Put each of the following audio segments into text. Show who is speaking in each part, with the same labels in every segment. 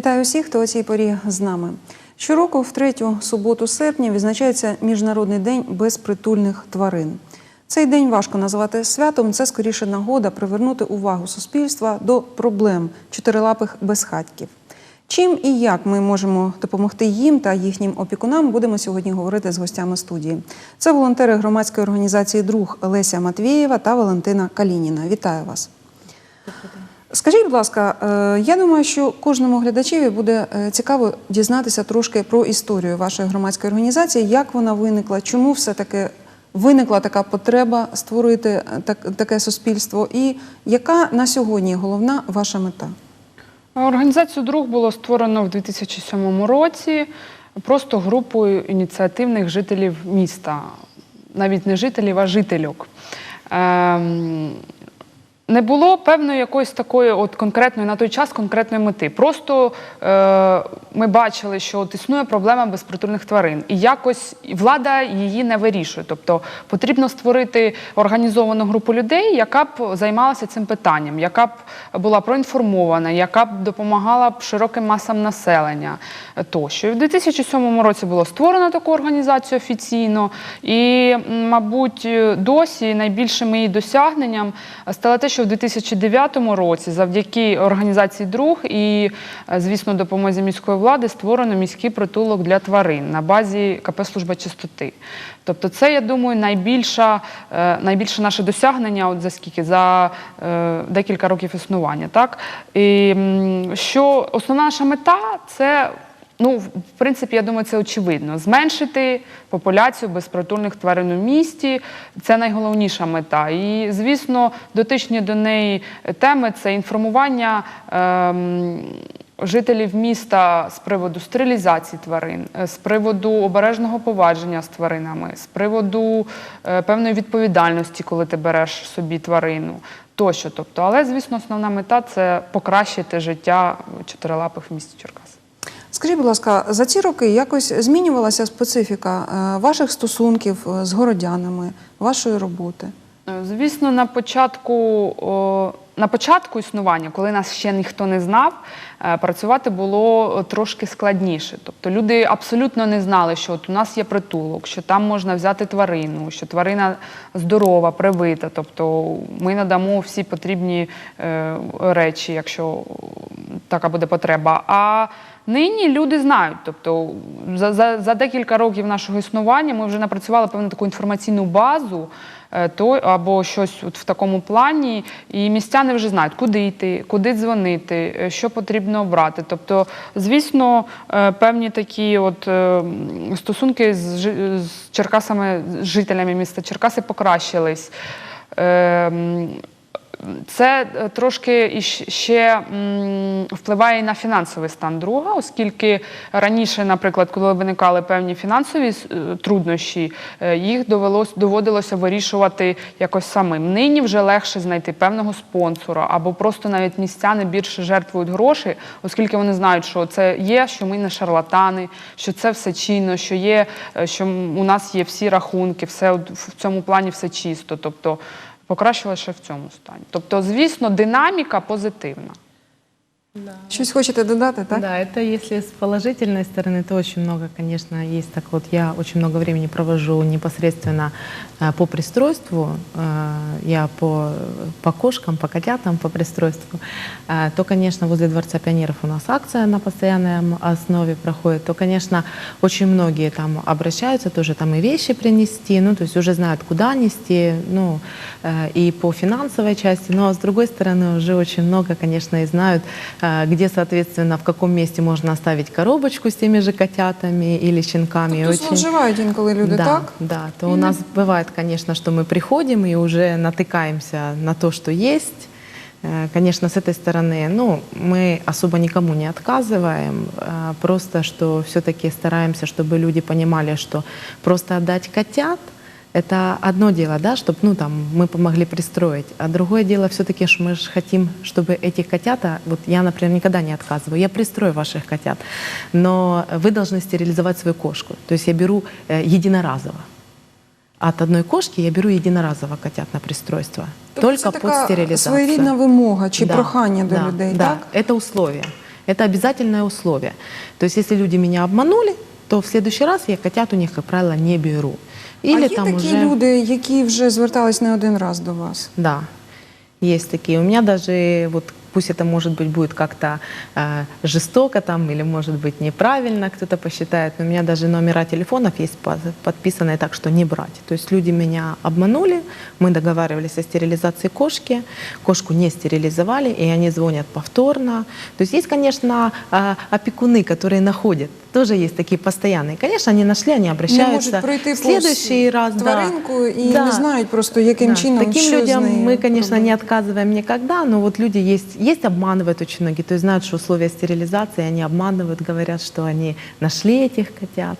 Speaker 1: Вітаю всіх, хто у цій порі з нами. Щороку, в третю суботу серпня, відзначається Міжнародний день безпритульних тварин. Цей день важко називати святом. Це скоріше нагода привернути увагу суспільства до проблем чотирилапих безхатьків. Чим і як ми можемо допомогти їм та їхнім опікунам, будемо сьогодні говорити з гостями студії. Це волонтери громадської організації Друг Леся Матвієва та Валентина Калініна. Вітаю вас. Скажіть, будь ласка, е, я думаю, що кожному глядачеві буде е, цікаво дізнатися трошки про історію вашої громадської організації, як вона виникла, чому все-таки виникла така потреба створити е, таке суспільство, і яка на сьогодні головна ваша мета?
Speaker 2: Організацію друг було створено в 2007 році просто групою ініціативних жителів міста, навіть не жителів, а жительок. Не було певної якоїсь такої от конкретної на той час конкретної мети. Просто е, ми бачили, що от існує проблема безпритульних тварин, і якось влада її не вирішує. Тобто потрібно створити організовану групу людей, яка б займалася цим питанням, яка б була проінформована, яка б допомагала б широким масам населення тощо. І в 2007 році було створено таку організацію офіційно, і, мабуть, досі найбільшим її досягненням стало те, що в 2009 році, завдяки організації друг і, е, звісно, допомозі міської влади створено міський притулок для тварин на базі КП Служба чистоти. Тобто, це, я думаю, найбільша, е, найбільше наше досягнення, от за за е, декілька років існування. Так? Що основна наша мета це. Ну, в принципі, я думаю, це очевидно. Зменшити популяцію безпритульних тварин у місті це найголовніша мета. І, звісно, дотичні до неї теми це інформування. Ем, Жителів міста з приводу стерилізації тварин, е, з приводу обережного повадження з тваринами, з приводу е, певної відповідальності, коли ти береш собі тварину, тощо. Тобто, але звісно, основна мета це покращити життя чотирилапих в місті Черкас.
Speaker 1: Скажіть, будь ласка, за ці роки якось змінювалася специфіка е, ваших стосунків е, з городянами, вашої роботи?
Speaker 2: Е, Звісно, на початку, на початку існування, коли нас ще ніхто не знав, працювати було трошки складніше. Тобто люди абсолютно не знали, що от у нас є притулок, що там можна взяти тварину, що тварина здорова, привита. Тобто ми надамо всі потрібні речі, якщо така буде потреба. А Нині люди знають, тобто за, за, за декілька років нашого існування ми вже напрацювали певну таку інформаційну базу, е, то або щось от в такому плані, і містяни вже знають, куди йти, куди дзвонити, е, що потрібно обрати. Тобто, звісно, е, певні такі от стосунки з, з Черкасами, з жителями міста Черкаси покращились. Це е, трошки ще впливає на фінансовий стан друга, оскільки раніше, наприклад, коли виникали певні фінансові е, труднощі, е, їх довелось доводилося вирішувати якось самим. Нині вже легше знайти певного спонсора або просто навіть містяни більше жертвують гроші, оскільки вони знають, що це є, що ми не шарлатани, що це все чинно, що є, що у нас є всі рахунки, все в цьому плані все чисто. Тобто покращилося в цьому стані. Тобто, звісно, динаміка позитивна.
Speaker 1: Щось хочете додати, так?
Speaker 3: Да, это если с положительной стороны, то очень много, конечно, есть. Так вот, я очень много времени провожу непосредственно э, по пристройству, э, я по, по кошкам, по котятам, по пристройству. Э, То, конечно, возле Дворца пионеров у нас акция на постоянной основе проходит, то, конечно, очень многие там обращаются, тоже там и вещи принести, ну, то есть уже знают, куда нести, ну, э, и по финансовой части, но с другой стороны уже очень много, конечно, и знают, где, соответственно, в каком месте можно оставить коробочку с теми же котятами или щенками. И
Speaker 1: Тобто зловживають інколи люди,
Speaker 3: да,
Speaker 1: так?
Speaker 3: Да, то у нас бывает, конечно, что мы приходим и уже натыкаемся на то, что есть. Э, Конечно, с этой стороны, ну, мы особо никому не отказываем, а просто что все-таки стараемся, чтобы люди понимали, что просто отдать котят это одно дело, да, чтобы ну, там, мы помогли пристроить. А другое дело все-таки, что мы же хотим, чтобы эти котята, вот я, например, никогда не отказываю, я пристрою ваших котят, но вы должны стерилизовать свою кошку. То есть я беру э, единоразово. От одной кошки я беру единоразово котят на пристройство.
Speaker 1: Тобто
Speaker 3: только
Speaker 1: це
Speaker 3: под
Speaker 1: така
Speaker 3: стерилизацию.
Speaker 1: своєрідна вимога чи
Speaker 3: Да,
Speaker 1: прохання до
Speaker 3: да,
Speaker 1: людей,
Speaker 3: да,
Speaker 1: так?
Speaker 3: это условие. Это обязательное условие. То есть если люди меня обманули, то в следующий раз я котят у них, как правило, не беру. Или
Speaker 1: а є
Speaker 3: там
Speaker 1: такі
Speaker 3: уже...
Speaker 1: люди, які вже звертались не один раз до вас?
Speaker 3: Да, есть такие. У меня даже, вот пусть это может быть будет как-то э, жестоко там или может быть неправильно кто-то посчитает, но у меня даже номера телефонов есть по- подписанные так, что не брать. То есть люди меня обманули, мы договаривались о стерилизации кошки, кошку не стерилизовали, и они звонят повторно. То есть есть, конечно, э, опекуны, которые находят, тоже есть такие постоянные. Конечно, они нашли, они
Speaker 1: Не
Speaker 3: обращаются.
Speaker 1: можуть пройти
Speaker 3: в следующий раз, да.
Speaker 1: тваринку і
Speaker 3: Да.
Speaker 1: не знають просто, яким
Speaker 3: Да,
Speaker 1: чином
Speaker 3: Таким людям мы, конечно,
Speaker 1: робити.
Speaker 3: не отказываем никогда, но вот люди есть, есть обманывают очень многие, то есть знают, что условия стерилизации, они обманывают, говорят, что они нашли этих котят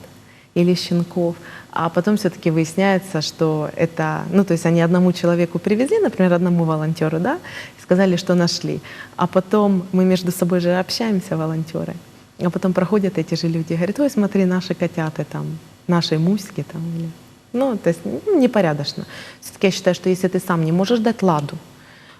Speaker 3: или щенков, а потом все-таки выясняется, что это, ну, то есть они одному человеку привезли, например, одному волонтеру, да, и сказали, что нашли, а потом мы между собой же общаемся, волонтеры, а потом проходят эти же люди и говорят, ой, смотри, наши котята там, наши муськи там, или... ну, то есть ну, непорядочно. Все-таки я считаю, что если ты сам не можешь дать ладу,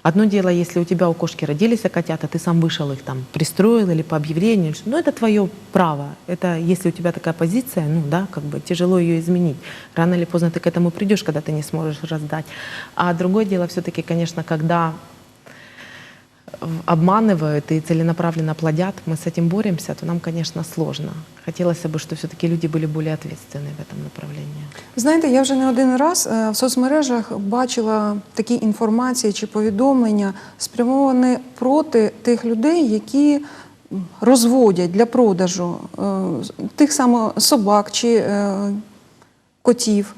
Speaker 3: Одно дело, если у тебя у кошки родились котята, ты сам вышел их там, пристроил или по объявлению, ну это твое право. Это если у тебя такая позиция, ну да, как бы тяжело ее изменить. Рано или поздно ты к этому придешь, когда ты не сможешь раздать. А другое дело все-таки, конечно, когда обманывают и целенаправленно плодят, мы с этим боремся, то нам, конечно, сложно. Хотелось бы, чтобы все-таки люди были более ответственны в этом направлении.
Speaker 1: Знаєте, я вже не один раз е, в соцмережах бачила такі інформації чи повідомлення, спрямовані проти тих людей, які м, розводять для продажу е, тих саме собак чи е, котів.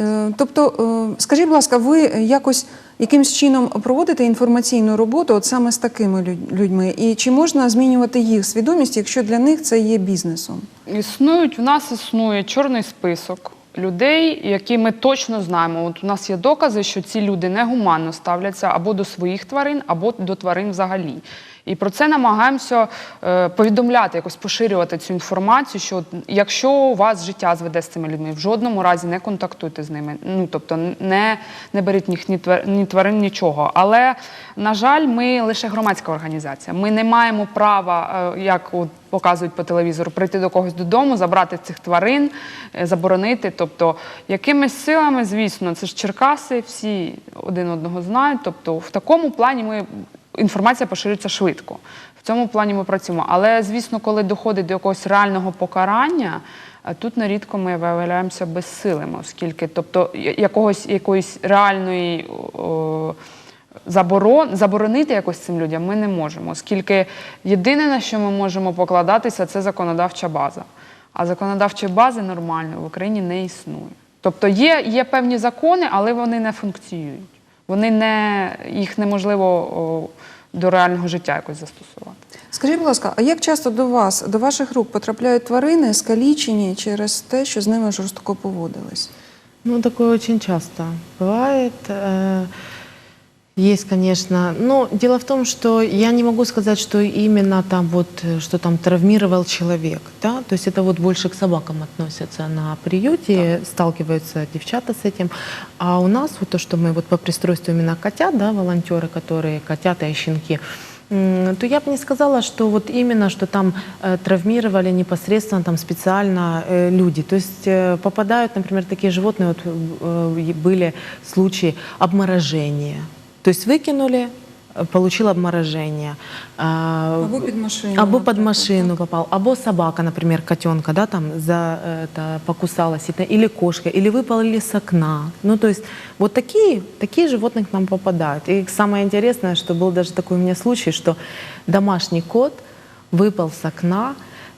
Speaker 1: Е, Тобто, е, скажіть, будь ласка, ви якось якимсь чином проводити інформаційну роботу от саме з такими людьми? І чи можна змінювати їх свідомість, якщо для них це є бізнесом?
Speaker 2: Існують, в нас існує чорний список людей, які ми точно знаємо. От у нас є докази, що ці люди негуманно ставляться або до своїх тварин, або до тварин взагалі. І про це намагаємося е, повідомляти, якось поширювати цю інформацію, що якщо у вас життя зведе з цими людьми, в жодному разі не контактуйте з ними. Ну тобто не, не беріть їх ні твар- ні тварин, нічого. Але на жаль, ми лише громадська організація. Ми не маємо права, е, як от показують по телевізору, прийти до когось додому, забрати цих тварин, е, заборонити. Тобто, якимись силами, звісно, це ж Черкаси, всі один одного знають. Тобто, в такому плані ми інформація поширюється швидко. В цьому плані ми працюємо. Але звісно, коли доходить до якогось реального покарання. е, Тут нерідко ми виявляємося безсилими, оскільки, тобто якогось якоїсь реальної о, заборон, заборонити якось цим людям ми не можемо, оскільки єдине, на що ми можемо покладатися, це законодавча база. А законодавчої бази нормальної в Україні не існує. Тобто є, є певні закони, але вони не функціюють. Вони не, їх неможливо о, до реального життя якось застосувати.
Speaker 1: Скажіть, будь ласка, а як часто до вас, до ваших рук потрапляють тварини, скалічені через те, що з ними жорстоко поводились?
Speaker 3: Ну, такое очень часто бывает. Есть, конечно. Но дело в том, что я не могу сказать, что именно там вот, э, что там травмировал человек, да, то есть это вот больше к собакам относятся на приюте, сталкиваются девчата с этим. А у нас вот то, что мы вот по пристройству именно котят, да, волонтеры, которые котята и щенки, то я бы не сказала, что вот именно, что там э, травмировали непосредственно там специально э, люди. То есть э, попадают, например, такие животные, вот э, были случаи обморожения. То есть выкинули, э, получил обморожение. А,
Speaker 1: Або під машину.
Speaker 3: або под
Speaker 1: наприклад,
Speaker 3: машину
Speaker 1: так?
Speaker 3: попал, або собака, например, котенка, да, там за э, это покусалась, это, или кошка, или выпали с окна. Ну, то есть вот такие, такие животные к нам попадают. И самое интересное, что был даже такой у меня случай, что домашний кот выпал с окна, э, в-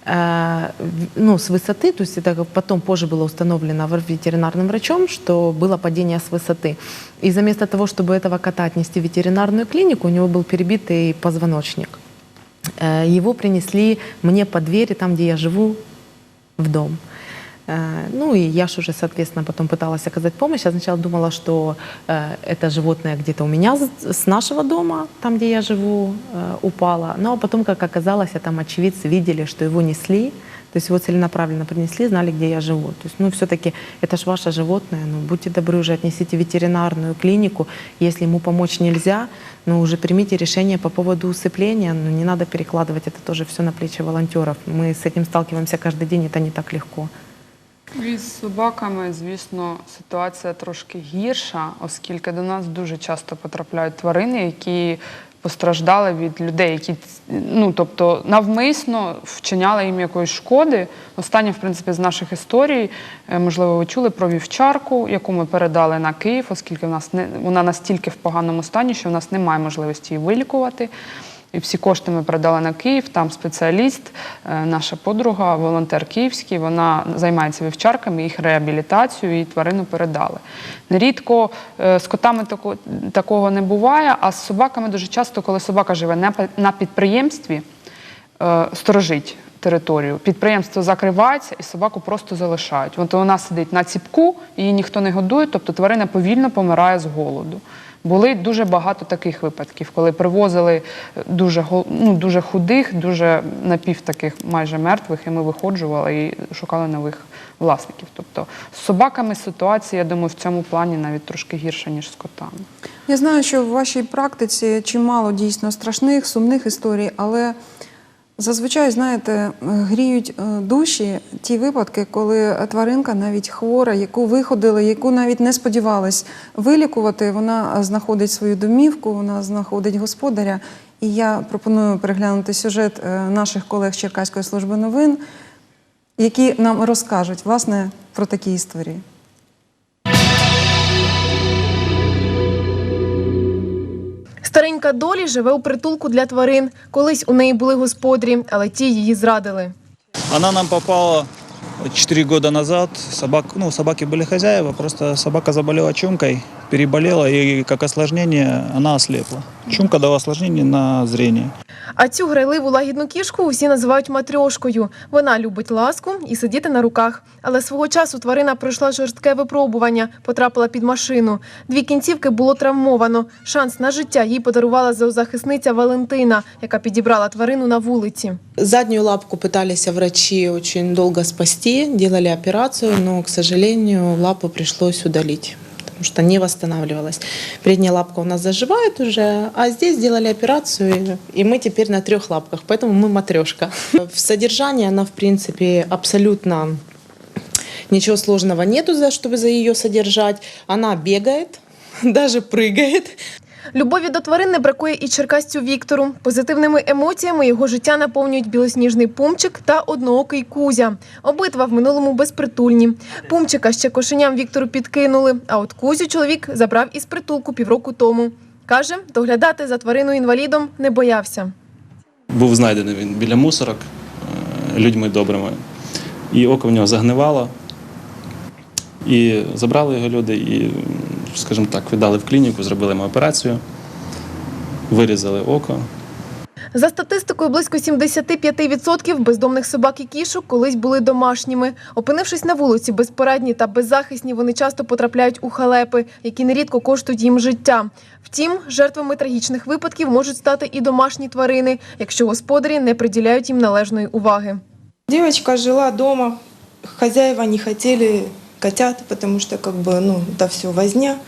Speaker 3: ну, с высоты, то есть это потом позже было установлено ветеринарным врачом, что было падение с высоты. И заместо того, чтобы этого кота отнести в ветеринарную клинику, у него был перебитый позвоночник. Э, Его принесли мне по двери, там, где я живу, в дом. Э, Ну и я ж уже, соответственно, потом пыталась оказать помощь. Я сначала думала, что э, это животное где-то у меня с- нашего дома, там, где я живу, э, упало. А потом, как оказалось, а там очевидцы видели, что его несли. То есть его целенаправленно принесли, знали, где я живу. То есть, ну, все-таки это ж ваше животное, ну, будьте добры, уже отнесите в ветеринарную клинику. Если ему помочь нельзя, ну, уже примите решение по поводу усыпления. Ну, не надо перекладывать это тоже все на плечи волонтеров. Мы с этим сталкиваемся каждый день, это не так легко.
Speaker 2: Із собаками, звісно, ситуація трошки гірша, оскільки до нас дуже часто потрапляють тварини, які постраждали від людей, які ну тобто навмисно вчиняли їм якоїсь шкоди. Останнє, в принципі, з наших історій, е, можливо, ви чули про вівчарку, яку ми передали на Київ, оскільки в нас не вона настільки в поганому стані, що в нас немає можливості її вилікувати. І всі кошти ми передали на Київ. Там спеціаліст, е, наша подруга, волонтер київський. Вона займається вівчарками, їх реабілітацією і тварину передали. Нерідко е, з котами такого не буває, а з собаками дуже часто, коли собака живе на підприємстві, е, сторожить територію. Підприємство закривається і собаку просто залишають. Вона сидить на ціпку, її ніхто не годує, тобто тварина повільно помирає з голоду. Були дуже багато таких випадків, коли привозили дуже гол- ну, дуже худих, дуже напів таких майже мертвих, і ми виходжували і шукали нових власників. Тобто з собаками ситуація, я думаю, в цьому плані навіть трошки гірша, ніж з котами.
Speaker 1: Я знаю, що в вашій практиці чимало дійсно страшних, сумних історій, але зазвичай, знаєте, е, гріють е, душі ті випадки, коли тваринка навіть хвора, яку виходили, яку навіть не сподівались вилікувати, вона знаходить свою домівку, вона знаходить господаря. І я пропоную переглянути сюжет е, наших колег з Черкаської служби новин, які нам розкажуть власне про такі історії.
Speaker 4: Старенька Долі живе у притулку для тварин. Колись у неї були господарі, але ті її зрадили.
Speaker 5: Вона нам попала 4 года назад. Собак, ну, собаки були хозяева, просто собака заболела чумкой, переболела, и как осложнение она ослепла. Чумка дала осложнение на зрение.
Speaker 4: А цю грайливу лагідну кішку усі називають матрьошкою. Вона любить ласку і сидіти на руках. Але свого часу тварина пройшла жорстке випробування, потрапила під машину. Дві кінцівки було травмовано. Шанс на життя їй подарувала зоозахисниця Валентина, яка підібрала тварину на вулиці.
Speaker 6: Заднюю лапку пытались врачи очень долго спасти, делали операцию, но, к сожалению, лапу пришлось удалить потому что не восстанавливалась. Передняя лапка у нас заживает уже, а здесь сделали операцию, и- мы теперь на трех лапках, поэтому мы матрешка. В содержании она, в принципе, абсолютно ничего сложного нету, за чтобы за ее содержать. Она бегает, даже прыгает.
Speaker 4: Любові до тварин не бракує і черкасцю Віктору. Позитивними емоціями його життя наповнюють білосніжний пумчик та одноокий кузя. Обидва в минулому безпритульні. Пумчика ще кошеням Віктору підкинули, а от кузю чоловік забрав із притулку півроку тому. Каже, доглядати за твариною інвалідом не боявся.
Speaker 7: Був знайдений він біля мусорок е, людьми добрими. І око в нього загнивало. І забрали його люди і, скажімо так, віддали в клініку, зробили йому операцію, вирізали око.
Speaker 4: За статистикою, близько 75% бездомних собак і кішок колись були домашніми. Опинившись на вулиці, безпорадні та беззахисні, вони часто потрапляють у халепи, які нерідко коштують їм життя. Втім, жертвами трагічних випадків можуть стати і домашні тварини, якщо господарі не приділяють їм належної уваги.
Speaker 8: Девочка жила дома, хозяева не хотели котят, потому что как бы, ну, это все возня.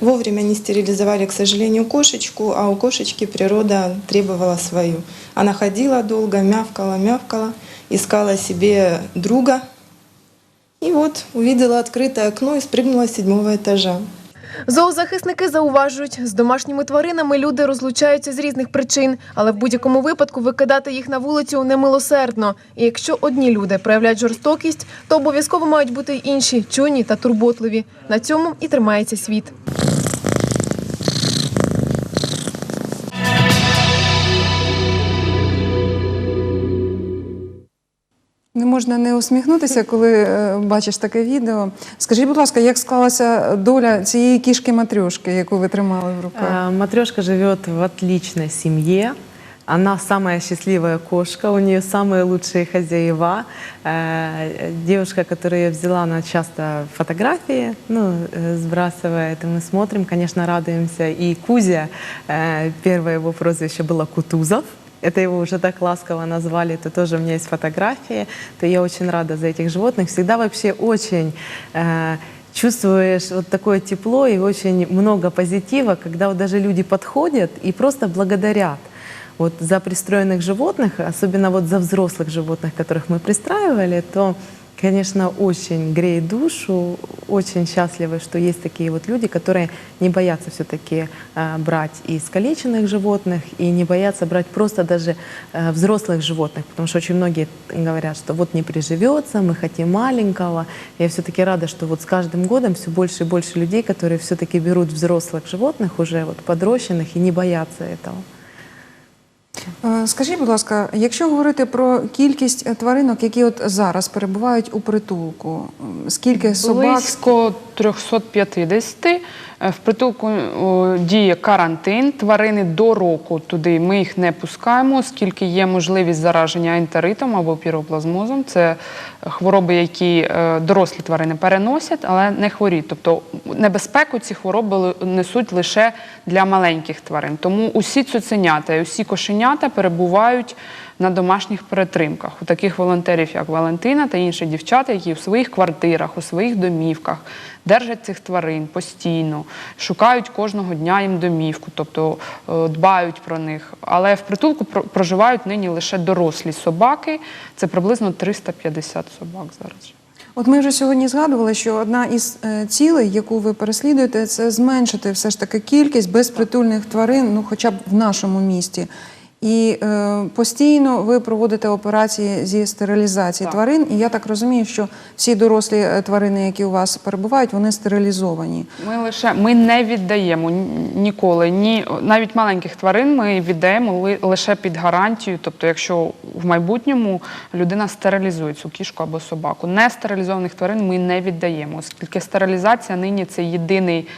Speaker 8: Вовремя не стерилизовали, к сожалению, кошечку, а у кошечки природа требовала свою. Она ходила долго, мявкала, мявкала, искала себе друга. И вот увидела открытое окно и спрыгнула с седьмого этажа.
Speaker 4: Зоозахисники зауважують, з домашніми тваринами люди розлучаються з різних причин, але в будь-якому випадку викидати їх на вулицю немилосердно. І якщо одні люди проявляють жорстокість, то обов'язково мають бути й інші чуйні та турботливі. На цьому і тримається світ.
Speaker 1: можна не усміхнутися, коли е, бачиш таке відео. Скажіть, будь ласка, як склалася доля цієї кішки матрьошки, яку ви тримали в руках?
Speaker 3: Э, Матрешка живет в отличной семье. Она самая счастливая кошка, у нее самые лучшие хозяева. Э, Девушка, которая ее взяла, она часто фотографии ну, э, сбрасывает, и мы смотрим, конечно, радуемся. И Кузя, э, первое его прозвище было Кутузов. это его уже так ласково назвали, то тоже у меня есть фотографии, то я очень рада за этих животных. Всегда вообще очень э, чувствуешь вот такое тепло и очень много позитива, когда вот даже люди подходят и просто благодарят вот за пристроенных животных, особенно вот за взрослых животных, которых мы пристраивали, то, конечно, очень греет душу, очень счастливы, что есть такие вот люди, которые не боятся все-таки брать и искалеченных животных, и не боятся брать просто даже э, взрослых животных, потому что очень многие говорят, что вот не приживется, мы хотим маленького. Я все-таки рада, что вот с каждым годом все больше и больше людей, которые все-таки берут взрослых животных, уже вот подрощенных, и не боятся этого.
Speaker 1: Е, Скажіть, будь ласка, якщо говорити про кількість е, тваринок, які от зараз перебувають у притулку, скільки собак?
Speaker 2: Близько 350. Е, В притулку діє карантин. Тварини до року туди ми їх не пускаємо, оскільки є можливість зараження ентеритом або піроплазмозом. Це хвороби, які е, дорослі тварини переносять, але не хворіють. Тобто небезпеку ці хвороби несуть лише для маленьких тварин. Тому усі цуценята і усі кошенята перебувають на домашніх перетримках у таких волонтерів, як Валентина та інші дівчата, які в своїх квартирах, у своїх домівках держать цих тварин постійно, шукають кожного дня їм домівку, тобто е, дбають про них. Але в притулку про- проживають нині лише дорослі собаки. Це приблизно 350 собак зараз.
Speaker 1: От ми вже сьогодні згадували, що одна із е, цілей, яку ви переслідуєте, це зменшити все ж таки кількість безпритульних тварин, ну хоча б в нашому місті. І е, постійно ви проводите операції зі стерилізації
Speaker 2: Так.
Speaker 1: тварин. І я так розумію, що всі дорослі е, тварини, які у вас перебувають, вони стерилізовані.
Speaker 2: Ми лише ми не віддаємо ніколи, ні навіть маленьких тварин ми віддаємо ли- лише під гарантію. Тобто, якщо в майбутньому людина стерилізує цю кішку або собаку, нестерилізованих тварин ми не віддаємо, оскільки стерилізація нині це єдиний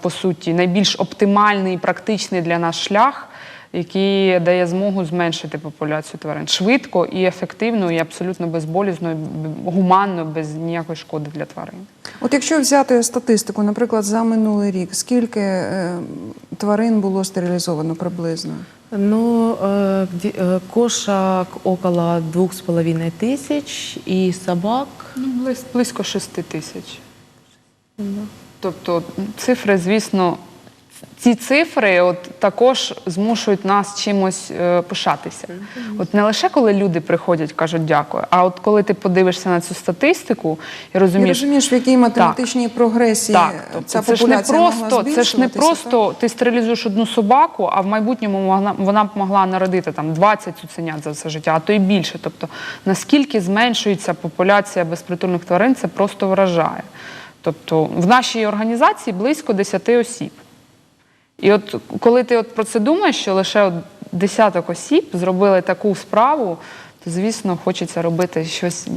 Speaker 2: по суті найбільш оптимальний і практичний для нас шлях. Який дає змогу зменшити популяцію тварин швидко і ефективно, і абсолютно безболізно, і б- гуманно, без ніякої шкоди для тварин.
Speaker 1: От якщо взяти статистику, наприклад, за минулий рік, скільки е, тварин було стерилізовано приблизно?
Speaker 3: Ну, э, где- э, кошек около двух с половиной тысяч и собак.
Speaker 2: Ну, близь- близько 6 тисяч. Тобто цифри, звісно, ці цифри от також змушують нас чимось е, пишатися. От не лише коли люди приходять, кажуть дякую, а от коли ти подивишся на цю статистику і розумієш,
Speaker 1: розумієш, в якій математичній прогресії
Speaker 2: так, тобто
Speaker 1: ця
Speaker 2: це ж не
Speaker 1: популяція могла
Speaker 2: просто, це ж не
Speaker 1: збільшуватися,
Speaker 2: просто ти стерилізуєш одну собаку, а в майбутньому могла, вона б могла народити там 20 цуценят за все життя, а то й більше. Тобто наскільки зменшується популяція безпритульних тварин, це просто вражає. Тобто в нашій організації близько 10 осіб. І от коли ти от про це думаєш, що лише от десяток осіб зробили таку справу, то звісно хочеться робити щось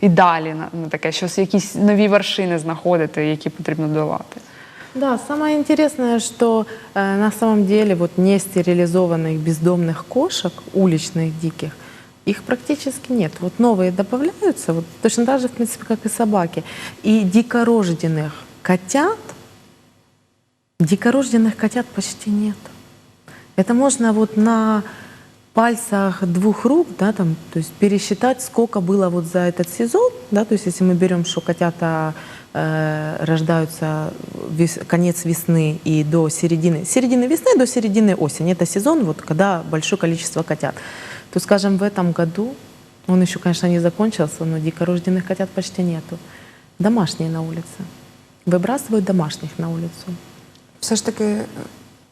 Speaker 2: і далі на, на таке, щось якісь нові вершини знаходити, які потрібно долати.
Speaker 3: Да, самое интересное, что э, на самом деле вот не стерилизованных бездомных кошек, уличных диких, их практически нет. Вот новые добавляются, вот точно так же, в принципе, как и собаки. И дикорожденных котят, дикорожденных котят почти нет. Это можно вот на пальцах двух рук, да, там, то есть пересчитать, сколько было вот за этот сезон, да, то есть если мы берем, что котята э, рождаются вес- конец весны и до середины, середины весны до середины осени, это сезон, вот когда большое количество котят, то, скажем, в этом году, он еще, конечно, не закончился, но дикорожденных котят почти нету. Домашние на улице. Выбрасывают домашних на улицу.
Speaker 1: Все ж таки е,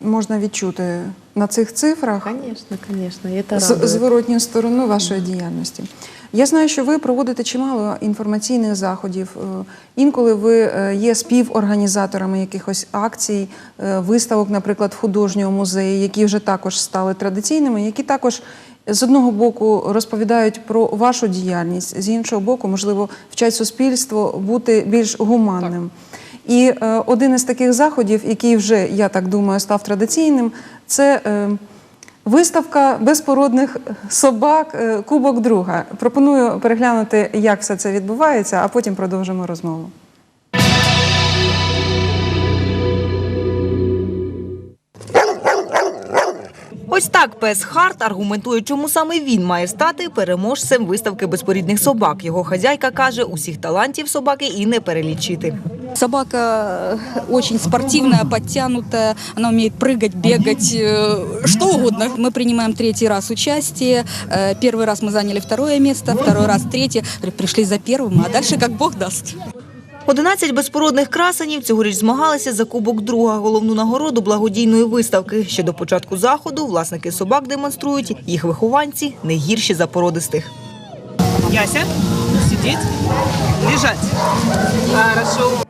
Speaker 1: можна відчути на цих цифрах
Speaker 3: Конечно, конечно,
Speaker 1: з-
Speaker 3: радует.
Speaker 1: зворотню сторону вашої діяльності. Я знаю, що ви проводите чимало інформаційних заходів. Е, Інколи ви е, є співорганізаторами якихось акцій, е, виставок, наприклад, в художньому музеї, які вже також стали традиційними, які також з одного боку розповідають про вашу діяльність, з іншого боку, можливо, вчать суспільство бути більш гуманним. І е, один із таких заходів, який вже, я так думаю, став традиційним, це е, виставка безпородних собак е, Кубок друга. Пропоную переглянути, як все це відбувається, а потім продовжимо розмову.
Speaker 9: так пес Харт аргументує, чому саме він має стати переможцем виставки безпорідних собак. Його хазяйка каже, усіх талантів собаки і не перелічити.
Speaker 10: Собака э, очень спортивная, подтянутая, она умеет прыгать, бегать, э, что угодно. Мы принимаем третий раз участие. Э, Первый раз мы заняли второе место, второй раз третье. Пришли за первым, а дальше как Бог даст.
Speaker 9: 11 безпородних красенів цьогоріч змагалися за кубок друга головну нагороду благодійної виставки. Ще до початку заходу власники собак демонструють, їх вихованці не гірші за породистих.
Speaker 11: Яся, сидеть, лежать. Хорошо.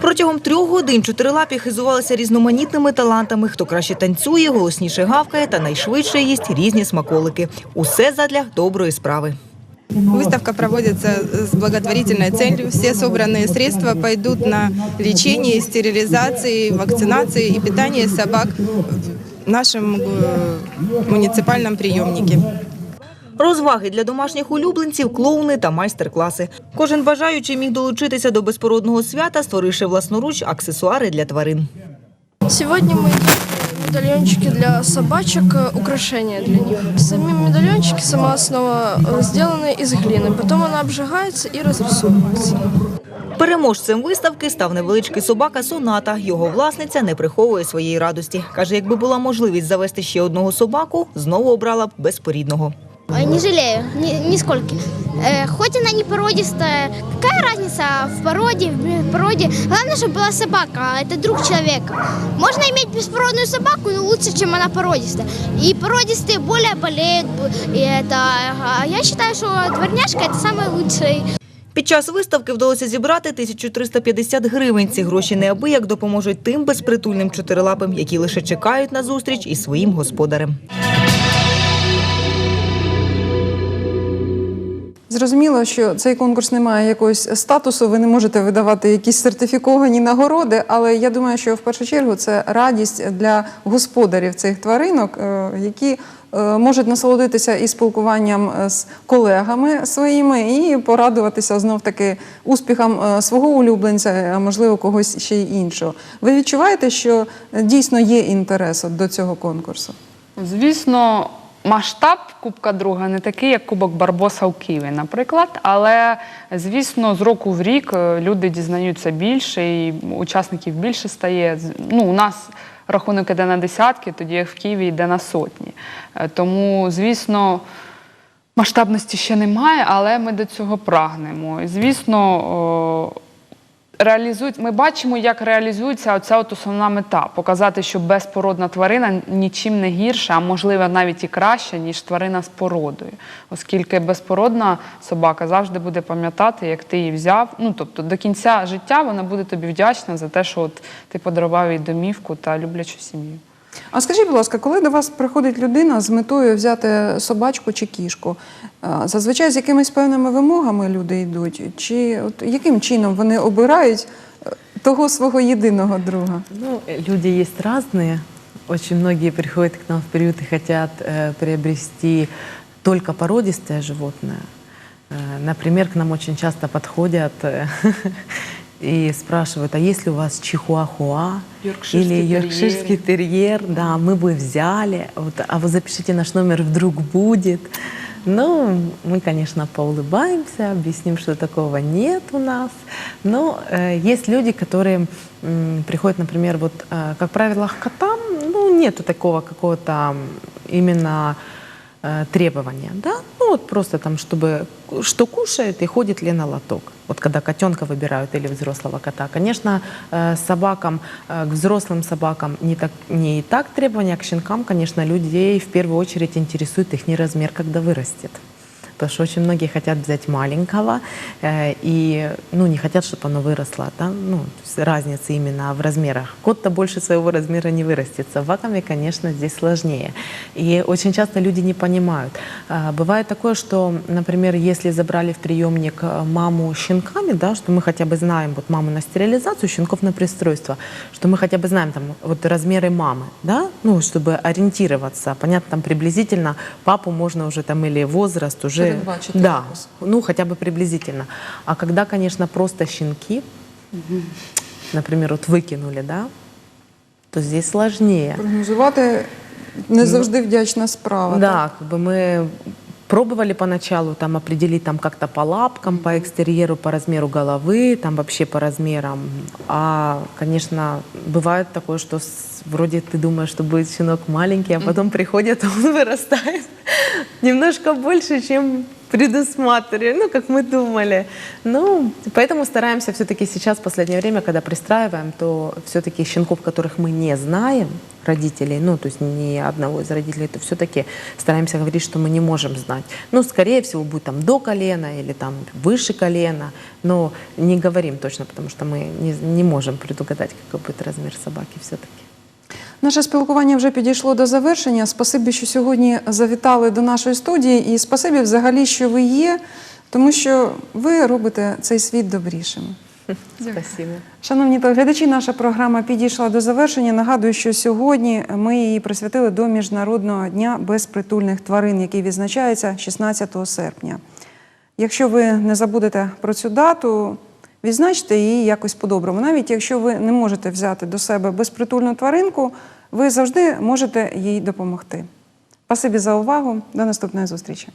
Speaker 9: Протягом трьох годин чотирилапі хизувалися різноманітними талантами. Хто краще танцює, голосніше гавкає та найшвидше їсть різні смаколики. Усе задля доброї справи.
Speaker 12: Выставка проводится с благотворительной целью. Все собранные средства пойдут на лечение, стерилизации, вакцинации и питание собак в нашем э, муниципальном приемнике.
Speaker 9: Розваги для домашніх улюбленців, клоуни та майстер-класи. Кожен бажаючий міг долучитися до безпородного свята, створивши власноруч аксесуари для тварин.
Speaker 13: Сегодня мы делаем медальончики для собачек, э, украшения для них. Сами медальончики, сама основа э, сделаны из глины. Потом она обжигается и разрисовывается.
Speaker 9: Переможцем виставки став невеличкий собака Соната. Його власниця не приховує своєї радості. Каже, якби була можливість завести ще одного собаку, знову обрала б безпорідного.
Speaker 14: Не жалею, ни, нисколько. Э, хоть она не породистая, какая разница в породе, в породе. Главное, чтобы была собака, а это друг человека. Можно иметь беспородную собаку, но лучше, чем она породистая. И породистые более болеют. И это, а я считаю, что дворняжка это самый лучший.
Speaker 9: Під час виставки вдалося зібрати 1350 гривень. Ці гроші неабияк допоможуть тим безпритульним чотирилапим, які лише чекають на зустріч із своїм господарем.
Speaker 1: Зрозуміло, що цей конкурс не має якогось статусу, ви не можете видавати якісь сертифіковані нагороди, але я думаю, що в першу чергу це радість для господарів цих тваринок, е, які е, можуть насолодитися і спілкуванням е, з колегами своїми, і порадуватися знов таки успіхам свого улюбленця, а можливо когось ще й іншого. Ви відчуваєте, що дійсно є інтерес до цього конкурсу?
Speaker 2: Звісно, масштаб Кубка Друга не такий, як Кубок Барбоса у Києві, наприклад. Але, звісно, з року в рік е, люди дізнаються більше, і учасників більше стає. Ну, у нас рахунок іде на десятки, тоді як в Києві йде на сотні. Е, Тому, звісно. Масштабності ще немає, але ми до цього прагнемо. Звісно, реалізують, ми бачимо, як реалізується оця от основна мета показати, що безпородна тварина нічим не гірша, а можливо навіть і краща, ніж тварина з породою. Оскільки безпородна собака завжди буде пам'ятати, як ти її взяв. Ну тобто до кінця життя вона буде тобі вдячна за те, що от ти подарував їй домівку та люблячу сім'ю.
Speaker 1: А скажіть, будь ласка, коли до вас приходить людина з метою взяти собачку чи кішку, а, зазвичай з якимись певними вимогами люди йдуть? Чи от яким чином вони обирають е, того свого єдиного друга?
Speaker 3: Ну, э, люди есть разные. Очень многие приходят к нам в приют и хотят э, приобрести только породистое животное. Э, например, к нам очень часто подходят э, и спрашивают, а есть ли у вас чихуахуа
Speaker 2: Йоркширский
Speaker 3: или
Speaker 2: терьер.
Speaker 3: йоркширский терьер? Да, мы бы взяли, вот, а вы запишите наш номер, вдруг будет. Ну, мы, конечно, поулыбаемся, объясним, что такого нет у нас. Но э, есть люди, которые м, приходят, например, вот, э, как правило, к котам, ну, нету такого какого-то м, именно э, требования, да, ну вот просто там, чтобы что кушает и ходит ли на лоток. Вот когда котенка выбирают или взрослого кота. Конечно, э, собакам, э, к взрослым собакам не так, не так требования, а к щенкам, конечно, людей в первую очередь интересует их размер, когда вырастет. Потому что очень многие хотят взять маленького э, и ну, не хотят, чтобы оно выросло. Да? Ну, разница именно в размерах. Кот-то больше своего размера не вырастет. С собаками, конечно, здесь сложнее. И очень часто люди не понимают. А, Бывает такое, что, например, если забрали в приемник э, маму щенками, да, что мы хотя бы знаем вот маму на стерилизацию, щенков на пристройство, что мы хотя бы знаем там вот размеры мамы, да, ну, чтобы ориентироваться. Понятно, там приблизительно папу можно уже там или возраст уже...
Speaker 1: Передбачить
Speaker 3: Да, ну хотя бы приблизительно. А когда, конечно, просто щенки, например, вот выкинули, да, то здесь сложнее.
Speaker 1: Прогнозувати Не завжди вдячна справа. так?
Speaker 3: Да, как бы мы пробовали поначалу там определить там как-то по лапкам, по экстерьеру, по размеру головы, там вообще по размерам. А, конечно, бывает такое, что с- вроде ты думаешь, что будет щенок маленький, а потом приходит, он вырастает немножко больше, чем предусматривали, ну, как мы думали. Ну, поэтому стараемся все-таки сейчас, в последнее время, когда пристраиваем, то все-таки щенков, которых мы не знаем, родителей, ну, то есть ни одного из родителей, то все-таки стараемся говорить, что мы не можем знать. Ну, скорее всего, будет там до колена или там выше колена, но не говорим точно, потому что мы не, не можем предугадать, какой будет размер собаки все-таки.
Speaker 1: Наше спілкування вже підійшло до завершення. Спасибі, що сьогодні завітали до нашої студії, і спасибі взагалі, що ви є, тому що ви робите цей світ добрішим.
Speaker 3: Спасибо.
Speaker 1: Шановні телеглядачі, наша програма підійшла до завершення. Нагадую, що сьогодні ми її присвятили до Міжнародного дня безпритульних тварин, який відзначається 16 серпня. Якщо ви не забудете про цю дату, Відзначте її якось по-доброму. Навіть якщо ви не можете взяти до себе безпритульну тваринку, ви завжди можете їй допомогти. Спасибі за увагу. До наступної зустрічі.